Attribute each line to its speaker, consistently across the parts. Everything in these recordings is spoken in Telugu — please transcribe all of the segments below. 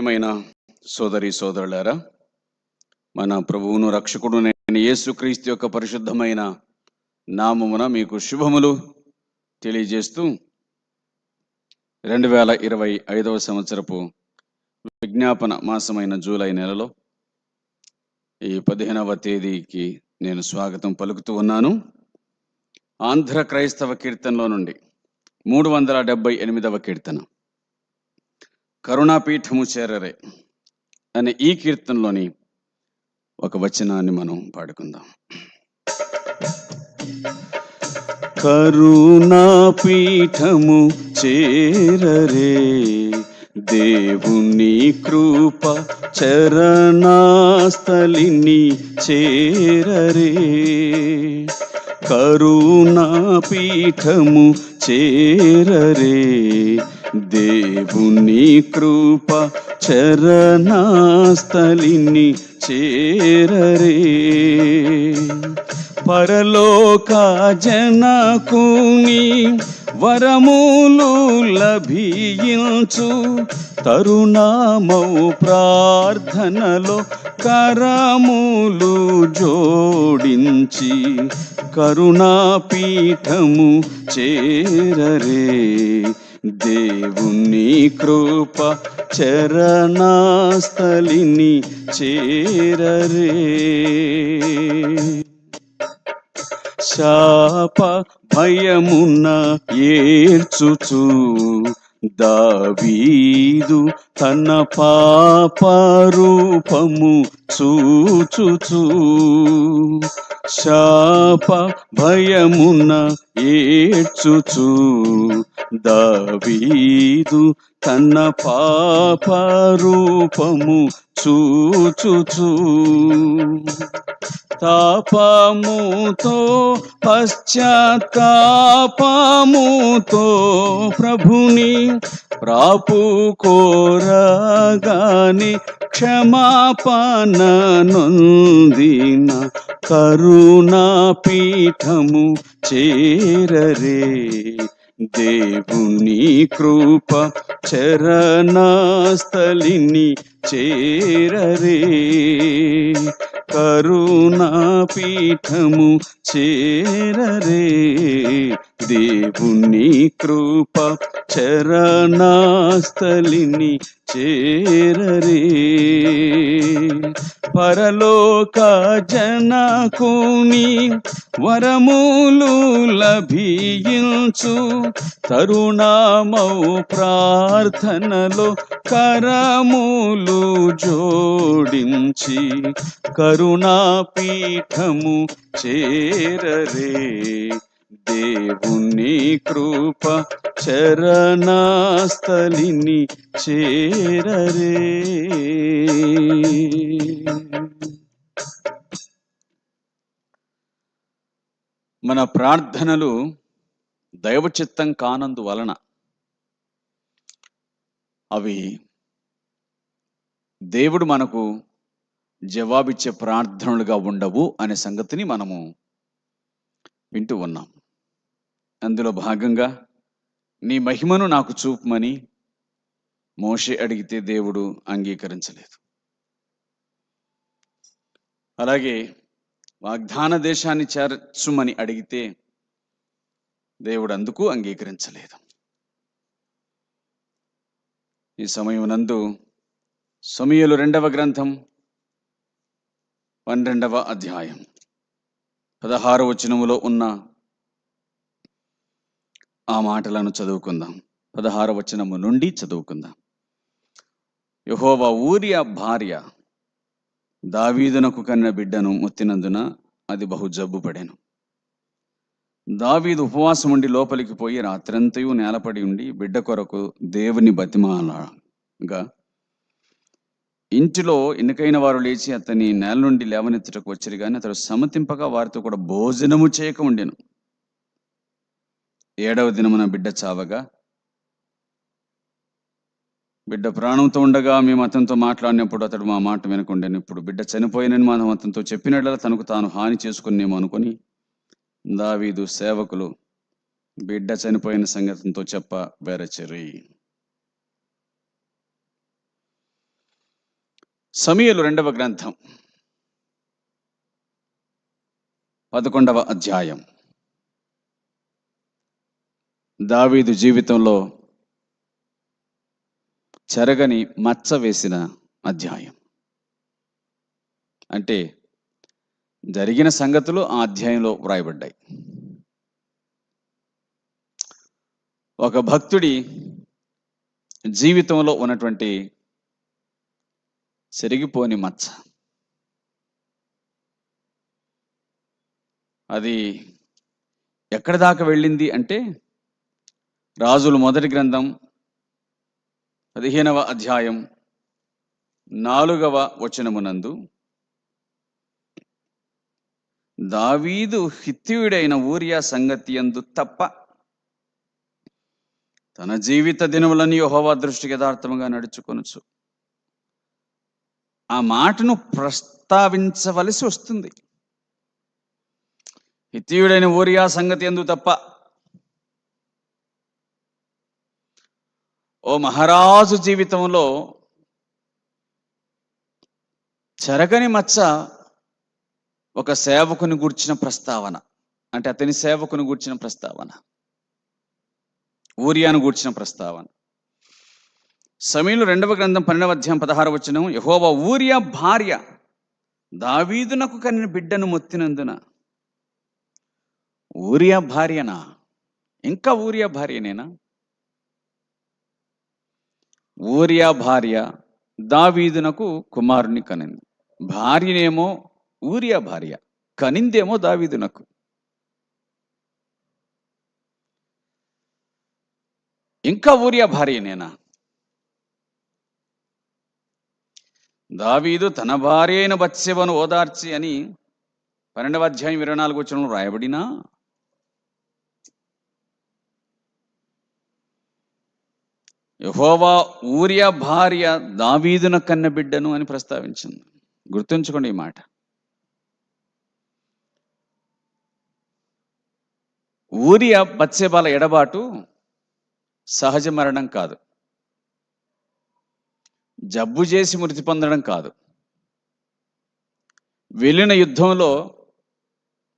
Speaker 1: ప్రియమైన సోదరి సోదరులారా మన ప్రభువును రక్షకుడు నేను యేసుక్రీస్తు యొక్క పరిశుద్ధమైన నామమున మీకు శుభములు తెలియజేస్తూ రెండు వేల ఇరవై ఐదవ సంవత్సరపు విజ్ఞాపన మాసమైన జూలై నెలలో ఈ పదిహేనవ తేదీకి నేను స్వాగతం పలుకుతూ ఉన్నాను. ఆంధ్ర క్రైస్తవ కీర్తనలో నుండి మూడు వందల డెబ్బై ఎనిమిదవ కీర్తన. కరుణాపీఠము చేరరే అనే ఈ కీర్తనలోని ఒక వచనాన్ని మనం పాడుకుందాం. కరుణాపీఠము చేరరే దేవుని కృప చరణాస్థలిని చేరరే. కరుణాపీఠము చేరరే దేవుని కృప చరణాస్థలిని చేరరే. పరలోక జనకుని వరములు లభించు. తరుణామౌ ప్రార్థనలో కరములు జోడించి కరుణాపీఠము చేరరే. దేవుని కృప చరణాస్థలిని చేరరే. శాప భయమున్న ఏడ్చుచు దావీదు తన పాప రూపము చూచుచు. శాప భయమున్న ఏడ్చుచు. దావీదు తన పాప రూపము చూచుచు. తాపముతో పశ్చాత్తాపముతో ప్రభుని ప్రాపు కోరగాని క్షమాపణ నొందిన కరుణాపీఠము చేరరే. దేవుని కృప చరణాస్థలిని చేరరే. కరుణాపీఠము చేరరే. దేవుని కృప చరణాస్థలిని చేరరే. పరలోక జనకుని వరములు లభించు. తరుణామౌ ప్రార్థనలో కరములు జోడించి కరుణాపీఠము చేరరే. దేవుని కృప చరణాస్థలిని చేరరే. మన ప్రార్థనలు దైవచిత్తం కానందు వలన అవి దేవుడు మనకు జవాబిచ్చే ప్రార్థనలుగా ఉండవు అనే సంగతిని మనము వింటూ ఉన్నాం. అందులో భాగంగా నీ మహిమను నాకు చూపమని మోషే అడిగితే దేవుడు అంగీకరించలేదు. అలాగే వాగ్దాన దేశాన్ని చేర్చుమని అడిగితే దేవుడు అందుకు అంగీకరించలేదు. ఈ సమయం నందు సమయలు రెండవ గ్రంథం పన్నెండవ అధ్యాయం పదహారు వచనములో ఉన్న ఆ మాటలను చదువుకుందాం. పదహార వచనము నుండి చదువుకుందాం. యహోవా ఊరియ భార్య దావీదునకు కన్న బిడ్డను మొత్తినందున అది బహు జబ్బు పడెను దావీదు ఉపవాసం ఉండి లోపలికి పోయి రాత్రంతయు నేలపడి ఉండి బిడ్డ కొరకు దేవుని బతిమాలగా ఇంటిలో ఎన్నికైన వారు లేచి అతని నేల నుండి లేవనెత్తుటకు వచ్చిరు కానీ అతడు సమతింపగా వారితో కూడా భోజనము చేయక ఉండెను. ఏడవ దినమున బిడ్డ చావగా బిడ్డ ప్రాణంతో ఉండగా మేము అతనితో మాట్లాడినప్పుడు అతడు మా మాట వినకుండాను ఇప్పుడు బిడ్డ చనిపోయినని మనం అతనితో చెప్పినట్ల తనకు తాను హాని చేసుకునేమో అనుకొని దావీదు సేవకులు బిడ్డ చనిపోయిన సంగతితో చెప్ప బెరచెరి సమయలు రెండవ గ్రంథం పదకొండవ అధ్యాయం. దావీదు జీవితంలో చెరగని మచ్చ వేసిన అధ్యాయం. అంటే జరిగిన సంగతులు ఆ అధ్యాయంలో వ్రాయబడ్డాయి. ఒక భక్తుడి జీవితంలో ఉన్నటువంటి చెరిగిపోని మచ్చ. అది ఎక్కడి దాకా వెళ్ళింది అంటే రాజులు మొదటి గ్రంథం పదిహేనవ అధ్యాయం నాలుగవ వచనమునందు దావీదు హిత్యుడైన ఊరియా సంగతి ఎందు తప్ప తన జీవిత దినములని యెహోవా దృష్టికి యథార్థముగా నడుచుకొనొచ్చు ఆ మాటను ప్రస్తావించవలసి వస్తుంది. హిత్యుడైన ఊరియా సంగతి ఎందు తప్ప ఓ మహారాజు జీవితంలో చెరగని మచ్చ ఒక సేవకుని గూర్చిన ప్రస్తావన. అంటే అతని సేవకుని గూర్చిన ప్రస్తావన. ఊరియాను గూర్చిన ప్రస్తావన. సమీలు రెండవ గ్రంథం పన్నెండవ అధ్యాయం పదహారు వచ్చిన యహోవ ఊరియా భార్య దావీదునకు కనిన బిడ్డను మొత్తినందున ఊరియా భార్యనా? ఇంకా ఊరియా భార్యనేనా? ఊరియా భార్య దావీదునకు కుమారుని కనింది. భార్యనేమో ఊరియా భార్య కనిందేమో దావీదునకు. ఇంకా ఊరియా భార్యనేనా? దావీదు తన భార్య అయిన బత్సెవను ఓదార్చి అని పన్నెండవ అధ్యాయం ఇరవై నాలుగు వచ్చిన రాయబడినా యహోవా ఊరియా భార్య దావీదున కన్న బిడ్డను అని ప్రస్తావించింది. గుర్తుంచుకోండి ఈ మాట. ఊరియ బత్సేబాల ఎడబాటు సహజ మరణం కాదు. జబ్బు చేసి మృతి పొందడం కాదు. వెళ్ళిన యుద్ధంలో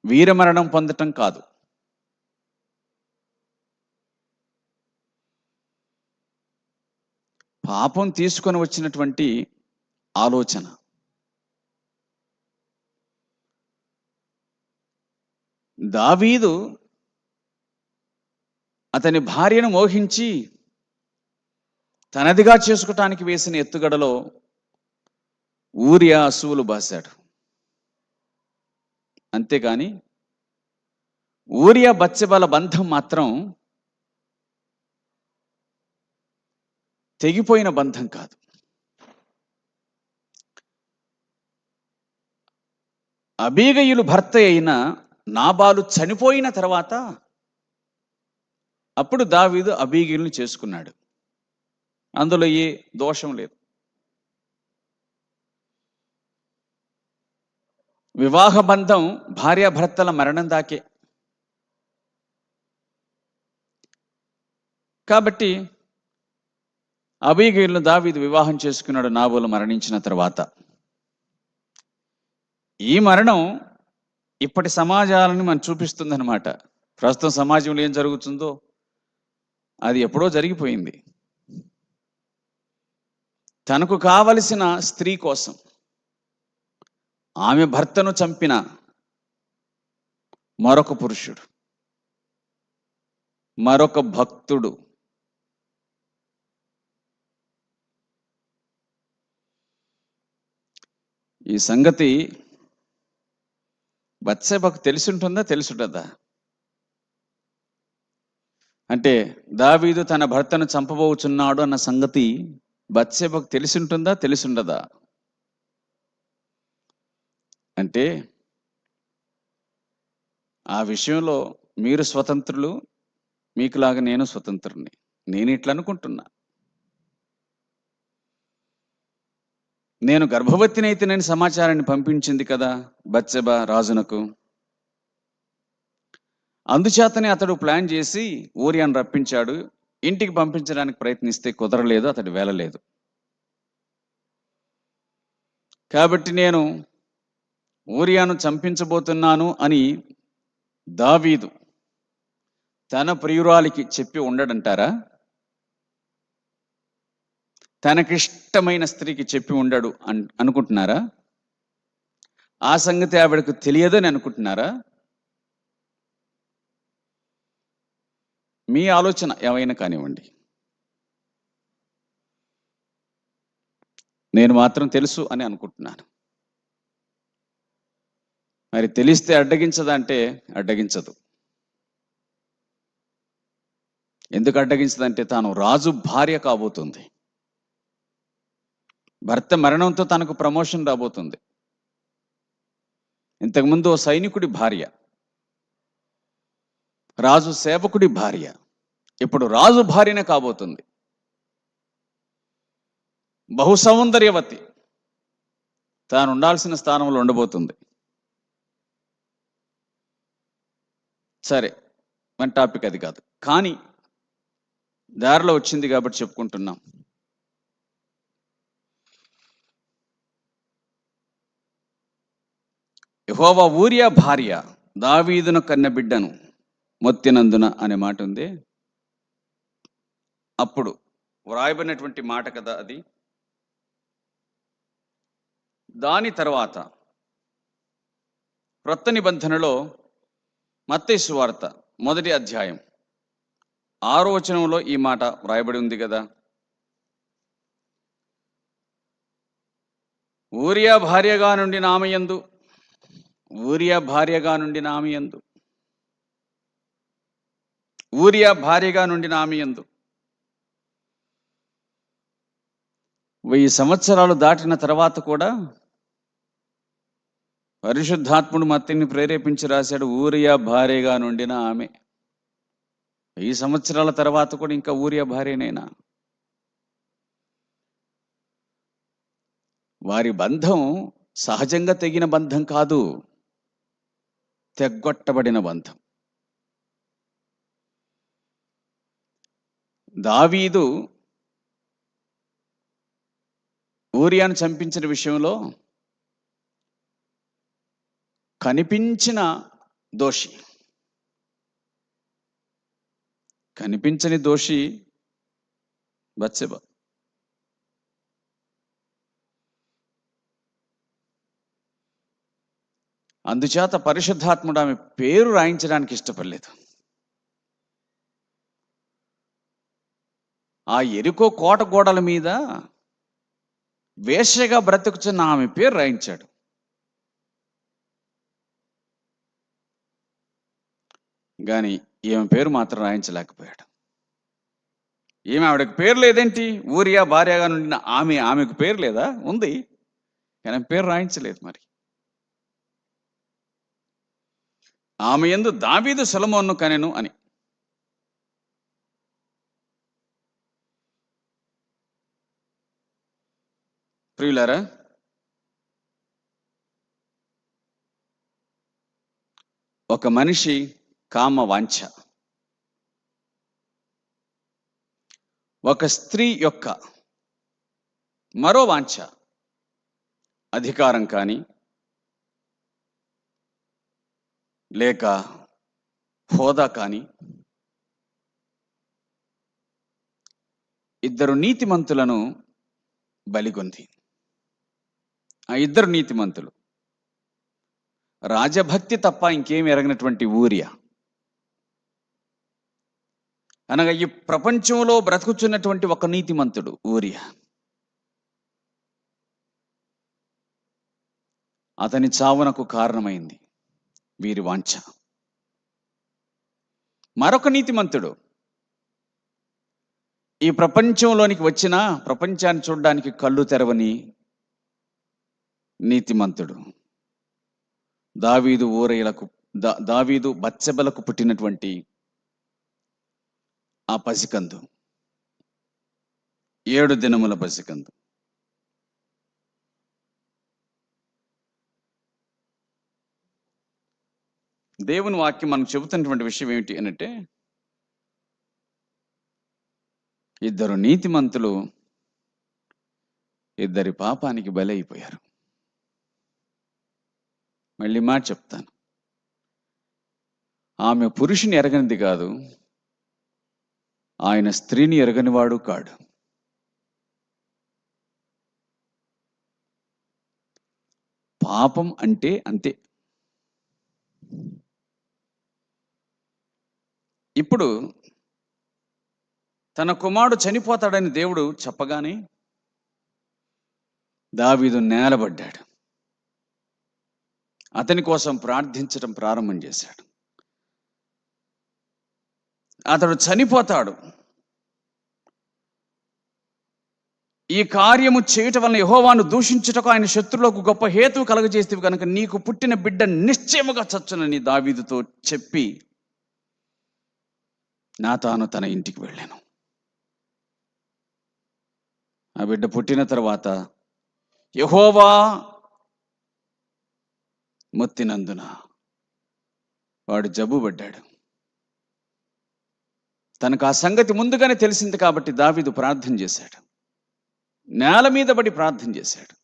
Speaker 1: వీరమరణం పొందటం కాదు. పాపం తీసుకొని వచ్చినటువంటి ఆలోచన. దావీదు అతని భార్యను మోహించి తనదిగా చేసుకోవటానికి వేసిన ఎత్తుగడలో ఊరియా అసువులు బాశాడు. అంతేగాని ఊరియా బచ్చబల బంధం మాత్రం తెగిపోయిన బంధం కాదు. అబీగయులు భర్త అయిన నాబాలు చనిపోయిన తర్వాత అప్పుడు దావీదు అబీగయుల్ని చేసుకున్నాడు. అందులో ఏ దోషం లేదు. వివాహ బంధం భార్యాభర్తల మరణం దాకే. కాబట్టి అబీగీలను దావీదు వివాహం చేసుకున్నాడు. నాబోలు మరణించిన తర్వాత ఈ మరణం ఇప్పటి సమాజాలను మనం చూపిస్తుందన్నమాట. ప్రస్తుతం సమాజంలో ఏం జరుగుతుందో అది ఎప్పుడో జరిగిపోయింది. తనకు కావలసిన స్త్రీ కోసం ఆమె భర్తను చంపిన మరొక పురుషుడు మరొక భక్తుడు ఈ సంగతి బత్సేబకు తెలిసి ఉంటుందా తెలిసి ఉంటుందా అంటే దావీదు తన భర్తను చంపబోచున్నాడు అన్న సంగతి బత్సేబకు తెలిసి ఉంటుందా తెలిసి ఉండదా అంటే ఆ విషయంలో మీరు స్వతంత్రులు మీకులాగా నేను స్వతంత్రుని నేను ఇట్లా అనుకుంటున్నా నేను గర్భవతినైతేనని సమాచారాన్ని పంపించింది కదా బత్సెబ రాజునకు. అందుచేతనే అతడు ప్లాన్ చేసి ఊరియాను రప్పించాడు. ఇంటికి పంపించడానికి ప్రయత్నిస్తే కుదరలేదు అతడు వెళ్ళలేదు. కాబట్టి నేను ఊరియాను చంపించబోతున్నాను అని దావీదు తన ప్రియురాలికి చెప్పి ఉండడంటారా? తనకిష్టమైన స్త్రీకి చెప్పి ఉండడు అన్ అనుకుంటున్నారా? ఆ సంగతి ఆవిడకు తెలియదని అనుకుంటున్నారా? మీ ఆలోచన ఏమైనా కానివ్వండి. నేను మాత్రం తెలుసు అని అనుకుంటున్నాను. మరి తెలిస్తే అడ్డగించదంటే అడ్డగించదు. ఎందుకు అడ్డగించదంటే తాను రాజు భార్య కాబోతుంది. భర్త మరణంతో తనకు ప్రమోషన్ రాబోతుంది. ఇంతకుముందు ఓ సైనికుడి భార్య రాజు సేవకుడి భార్య ఇప్పుడు రాజు భార్యనే కాబోతుంది. బహు సౌందర్యవతి తాను ఉండాల్సిన స్థానంలో ఉండబోతుంది. సరే మన టాపిక్ అది కాదు. కానీ దారిలో వచ్చింది కాబట్టి చెప్పుకుంటున్నాం. యెహోవా ఊరియా భార్య దావీదును కన్న బిడ్డను మొత్తినందున అనే మాట ఉంది. అప్పుడు వ్రాయబడినటువంటి మాట కదా అది? దాని తర్వాత క్రొత్త నిబంధనలో మత్తయి వార్త మొదటి అధ్యాయం ఆరో వచనంలో ఈ మాట వ్రాయబడి ఉంది కదా? ఊరియా భార్యగా నుండి నామయందు ఊరియా భార్యగా నుండి నామియందు ఊరియా భార్యగా నుండి నామియందు వెయ్యి సంవత్సరాలు దాటిన తర్వాత కూడా పరిశుద్ధాత్ముడు మత్తిని ప్రేరేపించి రాశాడు ఊరియా భార్యగా నుండిన ఆమె వెయ్యి సంవత్సరాల తర్వాత కూడా ఇంకా ఊరియా భార్యనైనా? వారి బంధం సహజంగా తెగిన బంధం కాదు. తెగ్గొట్టబడిన బంధం. దావీదు ఊరియాను చంపించిన విషయంలో కనిపించిన దోషి. కనిపించని దోషి బత్సెబ. అందుచేత పరిశుద్ధాత్ముడు ఆమె పేరు రాయించడానికి ఇష్టపడలేదు. ఆ ఎరుకో కోట గోడల మీద వేషగా బ్రతుకుచున్న ఆమె పేరు రాయించాడు. కానీ ఈమె పేరు మాత్రం రాయించలేకపోయాడు. ఈమె ఆవిడకి పేరు లేదేంటి? ఊరియా భార్యగా నుండిన ఆమె ఆమెకు పేరు లేదా? ఉంది. కానీ పేరు రాయించలేదు మరి. ఆమె ఎందు దావీదు సొలమోన్ను కనెను అని. ప్రియులారా ఒక మనిషి కామ వాంఛ. ఒక స్త్రీ యొక్క మరో వాంఛ. అధికారం కానీ లేక హోదా కానీ ఇద్దరు నీతిమంతులను బలిగొంది. ఆ ఇద్దరు నీతిమంతులు. రాజభక్తి తప్ప ఇంకేం ఎరగినటువంటి ఊరియా? అనగా ఈ ప్రపంచంలో బ్రతుకుచున్నటువంటి ఒక నీతిమంతుడు ఊరియా. అతని చావునకు కారణమైంది. వీరి వాంఛ. మరొక నీతిమంతుడు. ఈ ప్రపంచంలోనికి వచ్చిన ప్రపంచాన్ని చూడడానికి కళ్ళు తెరవని నీతిమంతుడు. దావీదు ఊరయ్యలకు దా దావీదు బచ్చబలకు పుట్టినటువంటి ఆ పసికందు. ఏడు దినముల పసికందు. దేవుని వాక్యం మనకు చెబుతున్నటువంటి విషయం ఏమిటి అంటే ఇద్దరు నీతిమంతులు ఇద్దరి పాపానికి బలైపోయారు. మళ్ళీ మాట చెప్తాను. ఆమె పురుషుని ఎరగనిది కాదు ఆయన స్త్రీని ఎరగనివాడు కాడు. పాపం అంటే అంతే. ఇప్పుడు తన కుమారుడు చనిపోతాడని దేవుడు చెప్పగానే దావీదు నేలబడ్డాడు. అతని కోసం ప్రార్థించడం ప్రారంభం చేశాడు. అతడు చనిపోతాడు. ఈ కార్యము చేయటం వలన యహోవాను దూషించుటకు ఆయన శత్రులకు గొప్ప హేతువు కలగజేస్తేవి కనుక నీకు పుట్టిన బిడ్డ నిశ్చయముగా చచ్చునని దావీదుతో చెప్పి నా తాను తన ఇంటికి వెళ్ళాను. ఆ బిడ్డ పుట్టిన తర్వాత యహోవా మొత్తినందున వాడు జబ్బు పడ్డాడు తనకు ఆ సంగతి ముందుగానే తెలిసింది కాబట్టి దావీదు ప్రార్థన చేశాడు. నేల మీద పడి ప్రార్థన చేశాడు.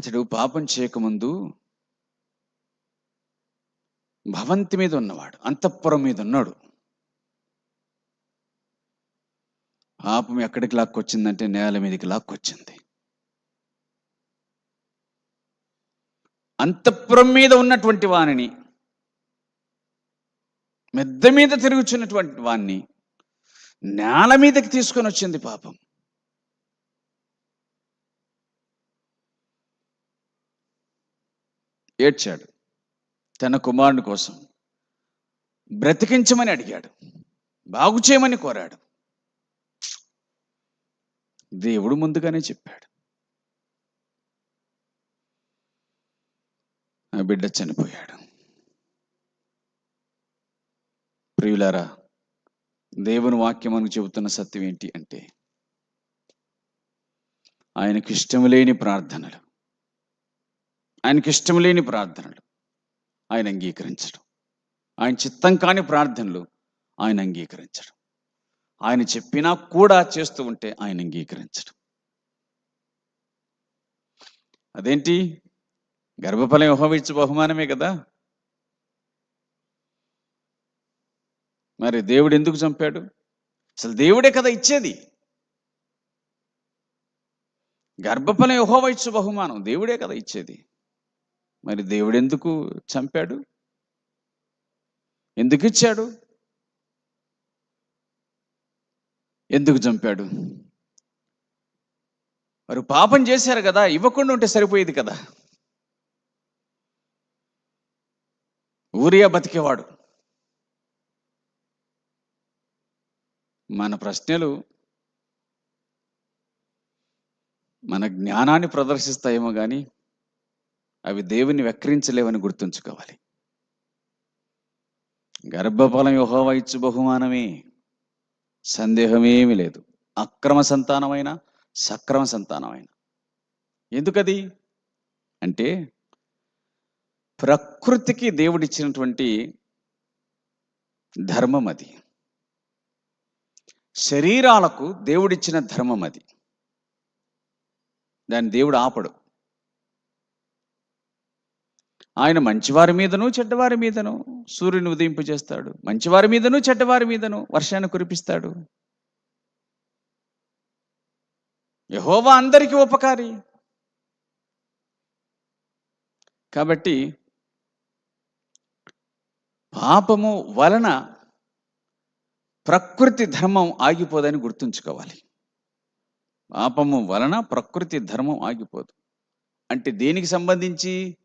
Speaker 1: అతడు పాపం చేయకముందు భవంతి మీద ఉన్నవాడు అంతఃపురం మీద ఉన్నాడు. పాపం ఎక్కడికి లాక్కొచ్చిందంటే నేల మీదకి లాక్కొచ్చింది. అంతఃపురం మీద ఉన్నటువంటి వానిని మెద్ద మీద తిరుగుచున్నటువంటి వాణ్ణి నేల మీదకి తీసుకొని వచ్చింది పాపం. ఏడ్చాడు. తన కుమారుని కోసం బ్రతికించమని అడిగాడు. బాగు చేయమని కోరాడు. దేవుడు ముందుగానే చెప్పాడు. ఆ బిడ్డ చనిపోయాడు. ప్రియులారా దేవుని వాక్యం మనకు చెబుతున్న సత్యం ఏంటి అంటే ఆయనకు ఇష్టం లేని ప్రార్థనలు. ఆయనకి ఇష్టం లేని ప్రార్థనలు ఆయన అంగీకరించడం. ఆయన చిత్తం కాని ప్రార్థనలు ఆయన అంగీకరించడం. ఆయన చెప్పినా కూడా చేస్తూ ఉంటే ఆయన అంగీకరించడం. అదేంటి? గర్భఫలం యెహోవాయిచ్చు బహుమానమే కదా? మరి దేవుడు ఎందుకు చంపాడు? అసలు దేవుడే కదా ఇచ్చేది. గర్భఫలం యెహోవాయిచ్చు బహుమానం దేవుడే కదా ఇచ్చేది. మరి దేవుడు ఎందుకు చంపాడు? ఎందుకు ఇచ్చాడు? ఎందుకు చంపాడు? వారు పాపం చేశారు కదా ఇవ్వకుండా ఉంటే సరిపోయేది కదా. ఊరియా బతికేవాడు. మన ప్రశ్నలు మన జ్ఞానాన్ని ప్రదర్శిస్తాయేమో కానీ అవి దేవుని వెక్రించలేవని గుర్తుంచుకోవాలి. గర్భఫలం యెహోవా ఇచ్చు బహుమానమే. సందేహమేమి లేదు. అక్రమ సంతానమైన సక్రమ సంతానమైన. ఎందుకది? అంటే ప్రకృతికి దేవుడిచ్చినటువంటి ధర్మం అది. శరీరాలకు దేవుడిచ్చిన ధర్మం అది. దాన్ని దేవుడు ఆపడు. ఆయన మంచివారి మీదను చెడ్డవారి మీదను సూర్యుని ఉదయింపు చేస్తాడు. మంచివారి మీదను చెడ్డవారి మీదను వర్షాన్ని కురిపిస్తాడు. యహోవా అందరికీ ఉపకారి. కాబట్టి పాపము వలన ప్రకృతి ధర్మం ఆగిపోదని గుర్తుంచుకోవాలి. పాపము వలన ప్రకృతి ధర్మం ఆగిపోదు. అంటే దేనికి సంబంధించి?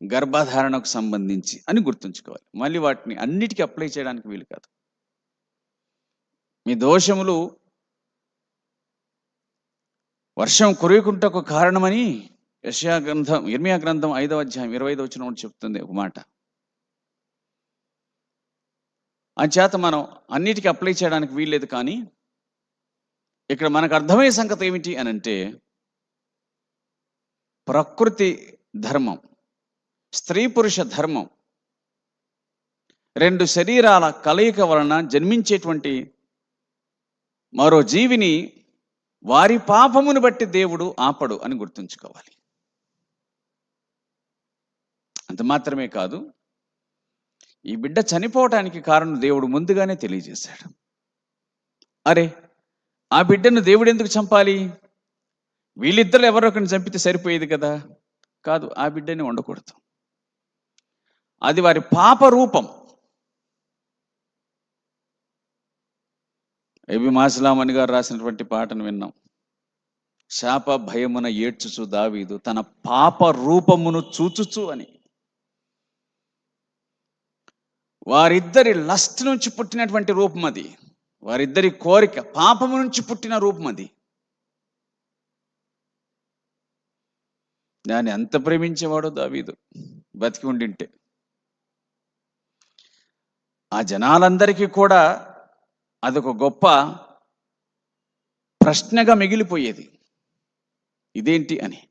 Speaker 1: గర్భధారణకు సంబంధించి అని గుర్తుంచుకోవాలి. మళ్ళీ వాటిని అన్నిటికీ అప్లై చేయడానికి వీలు కాదు. మీ దోషములు వర్షం కురియకుంటకు కారణమని యశయా గ్రంథం ఇర్మియా గ్రంథం ఐదవ అధ్యాయం ఇరవై ఐదవ వచ్చిన చెప్తుంది ఒక మాట. చేత మనం అన్నిటికీ అప్లై చేయడానికి వీల్లేదు కానీ ఇక్కడ మనకు అర్థమయ్యే సంగతి ఏమిటి అని అంటే ప్రకృతి ధర్మం స్త్రీ పురుష ధర్మం. రెండు శరీరాల కలయిక వలన జన్మించేటువంటి మరో జీవిని వారి పాపమును బట్టి దేవుడు ఆపడు అని గుర్తుంచుకోవాలి. అంత మాత్రమే కాదు ఈ బిడ్డ చనిపోవటానికి కారణం దేవుడు ముందుగానే తెలియజేశాడు. అరే ఆ బిడ్డను దేవుడు ఎందుకు చంపాలి? వీళ్ళిద్దరు ఎవరొకరిని చంపితే సరిపోయేది కదా? కాదు ఆ బిడ్డని ఉండకూడదు అది వారి పాప రూపం. ఎబి మాసిలామణి గారు రాసినటువంటి పాటను విన్నాం. శాప భయమున ఏడ్చుచు దావీదు తన పాప రూపమును చూచుచు అని. వారిద్దరి లస్ట్ నుంచి పుట్టినటువంటి రూపం అది. వారిద్దరి కోరిక పాపము నుంచి పుట్టిన రూపం అది. దాన్ని ఎంత ప్రేమించేవాడో దావీదు. బతికి ఉండింటే. ఆ జనాలందరికీ కూడా అదొక గొప్ప ప్రశ్నగా మిగిలిపోయేది. ఇదేంటి అని.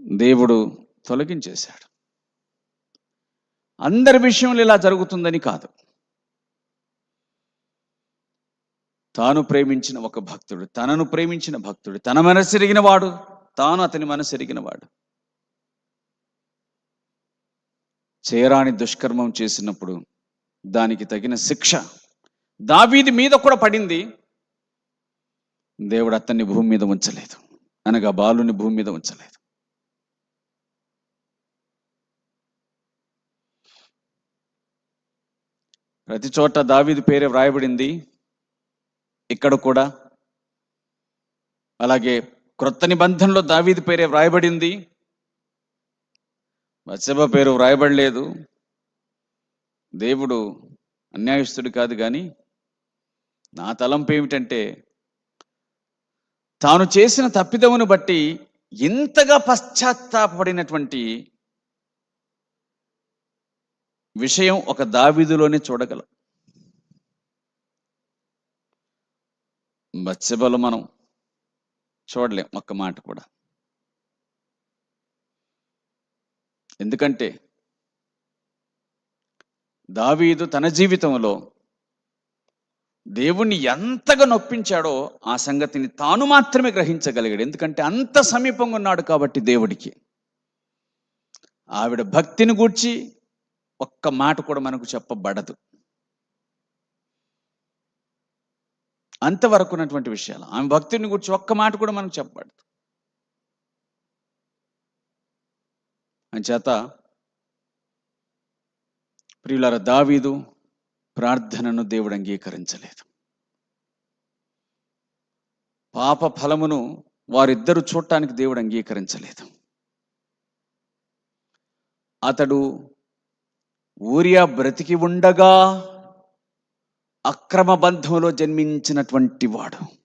Speaker 1: దేవుడు తొలగించేశాడు. అందరి విషయంలో ఇలా జరుగుతుందని కాదు. తాను ప్రేమించిన ఒక భక్తుడు తనను ప్రేమించిన భక్తుడు తన మనసు ఎరిగిన వాడు తాను అతని మనసు ఎరిగిన చేరాని దుష్కర్మం చేసినప్పుడు దానికి తగిన శిక్ష దావీది మీద కూడా పడింది. దేవుడు అతన్ని భూమి మీద ఉంచలేదు. అనగా బాలుని భూమి మీద ఉంచలేదు. ప్రతి చోట దావీది పేరే వ్రాయబడింది. ఇక్కడ కూడా. అలాగే క్రొత్త నిబంధనలో దావీది పేరే వ్రాయబడింది. మత్స్యభ పేరు వ్రాయబడలేదు. దేవుడు అన్యాయస్తుడు కాదు కానీ నా తలంపు ఏమిటంటే తాను చేసిన తప్పిదమును బట్టి ఇంతగా పశ్చాత్తాపడినటువంటి విషయం ఒక దావీదులోనే చూడగలం. బత్సెబలు మనం చూడలేం ఒక్క మాట కూడా. ఎందుకంటే దావీదు తన జీవితంలో దేవుణ్ణి ఎంతగా నొప్పించాడో ఆ సంగతిని తాను మాత్రమే గ్రహించగలిగాడు. ఎందుకంటే అంత సమీపంగా ఉన్నాడు కాబట్టి దేవుడికి. ఆవిడ భక్తిని గూర్చి ఒక్క మాట కూడా మనకు చెప్పబడదు. అంతవరకు ఉన్నటువంటి విషయాలు. ఆమె భక్తిని గురించి ఒక్క మాట కూడా మనకు చెప్పబడదు. అంచేత ప్రియులార దావీదు ప్రార్థనను దేవుడు అంగీకరించలేదు. పాప ఫలమును వారిద్దరు చూడటానికి దేవుడు అంగీకరించలేదు. అతడు ఊరియా బ్రతికి ఉండగా అక్రమ బంధంలో జన్మించినటువంటి వాడు.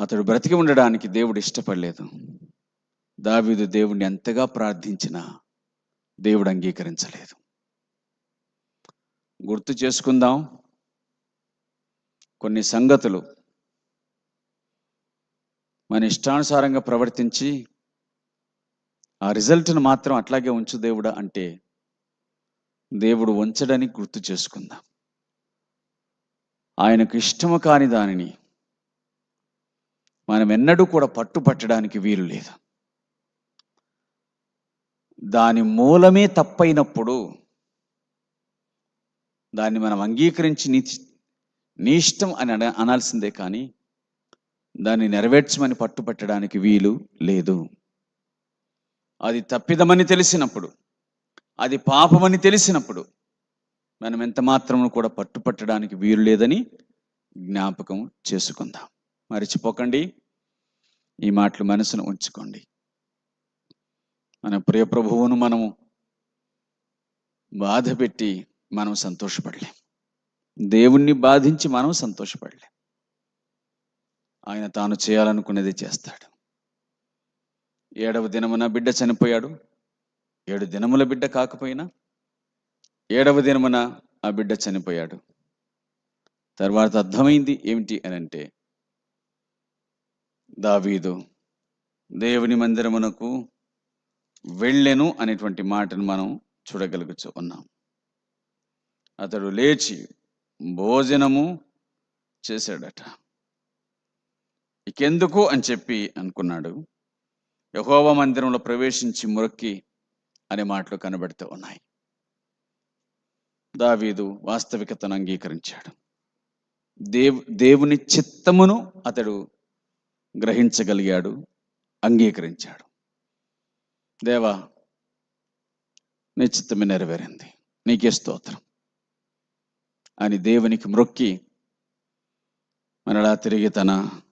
Speaker 1: అతడు బ్రతికి ఉండడానికి దేవుడు ఇష్టపడలేదు. దావీదు దేవుణ్ణి ఎంతగా ప్రార్థించినా దేవుడు అంగీకరించలేదు. గుర్తు చేసుకుందాం. కొన్ని సంగతులు. మన ఇష్టానుసారంగా ప్రవర్తించి ఆ రిజల్ట్ను మాత్రం అట్లాగే ఉంచు దేవుడా అంటే దేవుడు ఉంచడని గుర్తు చేసుకుందాం. ఆయనకు ఇష్టము కాని దానిని మనం ఎన్నడూ కూడా పట్టుపట్టడానికి వీలు లేదు. దాని మూలమే తప్పైనప్పుడు దాన్ని మనం అంగీకరించి నీ నీ ఇష్టం అని అనాల్సిందే కానీ దాన్ని నెరవేర్చమని పట్టుపట్టడానికి వీలు లేదు. అది తప్పిదమని తెలిసినప్పుడు అది పాపమని తెలిసినప్పుడు మనం ఎంత మాత్రము కూడా పట్టుపట్టడానికి వీలు లేదని జ్ఞాపకం చేసుకుందాం. మరిచిపోకండి. ఈ మాటలు మనసును ఉంచుకోండి. మన ప్రియ ప్రభువును మనము బాధ పెట్టి మనం సంతోషపడలేం. దేవుణ్ణి బాధించి మనం సంతోషపడలేం. ఆయన తాను చేయాలనుకునేది చేస్తాడు. ఏడవ దినమున బిడ్డ చనిపోయాడు. ఏడు దినముల బిడ్డ కాకపోయినా ఏడవ దినమున ఆ బిడ్డ చనిపోయాడు. తర్వాత అర్థమైంది ఏమిటి అని అంటే దావీదు దేవుని మందిరమునకు వెళ్ళెను అనేటువంటి మాటను మనం చూడగలుగుతూ ఉన్నాం. అతడు లేచి భోజనము చేశాడట. ఇకెందుకు అని చెప్పి అనుకున్నాడు. యహోవ మందిరంలో ప్రవేశించి మురక్కి అనే మాటలు కనబడుతూ ఉన్నాయి. దావీదు వాస్తవికతను అంగీకరించాడు. దేవ్ దేవుని చిత్తమును అతడు గ్రహించగలిగాడు అంగీకరించాడు. దేవా నీ చిత్తమే నెరవేరింది. నీకే స్తోత్రం. అని దేవునికి మ్రొక్కి మరలా తిరిగి తన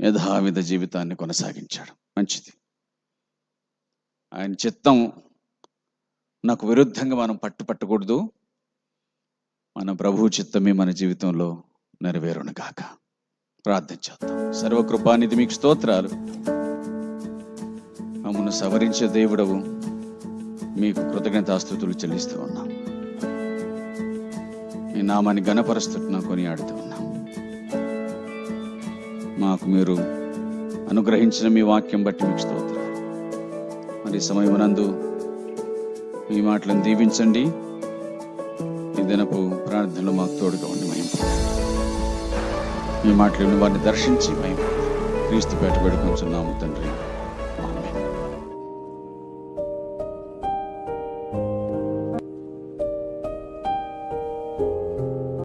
Speaker 1: యథావిధ జీవితాన్ని కొనసాగించాడు. మంచిది. ఆయన చిత్తం నాకు విరుద్ధంగా మనం పట్టుపట్టకూడదు మన ప్రభు చిత్తమే మన జీవితంలో నెరవేరును గాక. ప్రార్థన చేద్దాం. సర్వకృపానిధి మీకు స్తోత్రాలు. మమ్మల్ని సవరించే దేవుడవు మీకు కృతజ్ఞతాస్తుతులు చెల్లిస్తూ ఉన్నాం. మీ నామాన్ని గణపరుస్తున్నాం కొని ఆడుతూ ఉన్నాం. మాకు మీరు అనుగ్రహించిన మీ వాక్యం బట్టి మీకు స్తోత్రాలు. మరి సమయమునందు మీ మాటలను దీవించండి. ఈ దినపు ప్రార్థనలు మాకు తోడుగా ఉండి మేము మీ మాటలు వారిని దర్శించి మేము క్రీస్తు పేట పెడుకుంటున్నాము తండ్రి.